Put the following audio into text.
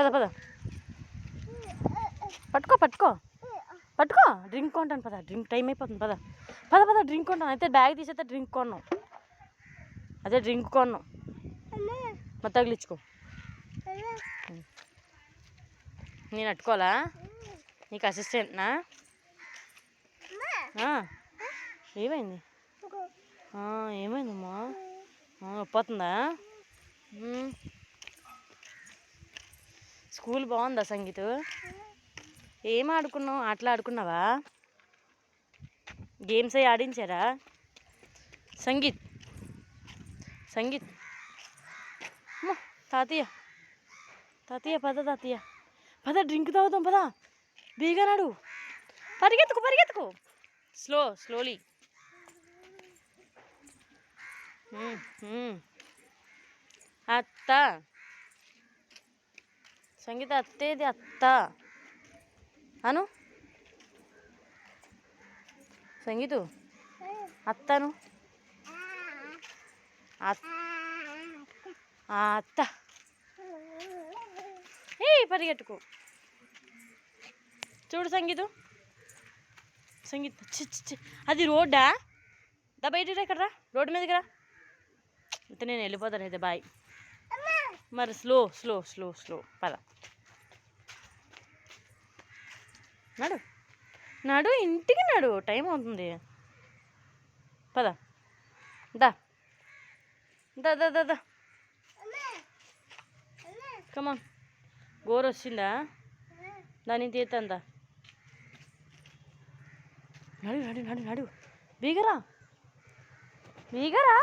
పద పద. పట్టుకో పట్టుకో. పట్టుకో. డ్రింక్ కొంటాను పద. డ్రింక్ టైం అయిపోతుంది పద. పద పద డ్రింక్ కొంటాను. అయితే బ్యాగ్ తీసేస్తే డ్రింక్ కొన్నాం. అదే డ్రింక్ కొన్నాం. మరి తగిలించుకో. నేను అట్టుకోవాలా? నీకు అసిస్టెంట్నా ఏమైంది? ఏమైందమ్మా? ఆ, పోతుందా స్కూల్ బాగుందా సంగీత్? ఏం ఆడుకున్నావు? ఆటలు ఆడుకున్నావా? గేమ్స్ అవి ఆడించారా? సంగీత్ సంగీత్. తాతయ్య. తాతయ్య పద తాతయ్య. పద డ్రింక్ తాగుదాం పద. బీగా నాడు. పరిగెత్తుకు పరిగెత్తుకు. Slow slowly. అత్త. సంగీత అత్తేది అత్త. అను? సంగీతు? అత్తను? ఆ అత్త. ఏ పరిగెట్టుకో. చూడు సంగీతు. సంగీత చి చి, చి. అది రోడ్డా? దా బయట ఎక్కడరా రోడ్డు మీదకి రా. అయితే నేను వెళ్ళిపోతాను అయితే బాయ్. మరి స్లో స్లో స్లో స్లో. పద. నడు. నడు ఇంటికి నడు. టైం అవుతుంది. పద. దా. దా దా దా దా. కమాన్ గోరు వచ్చిందా? దాన్ని తీతందా నడు నడు నడు నడు. బీగరా. బీగరా?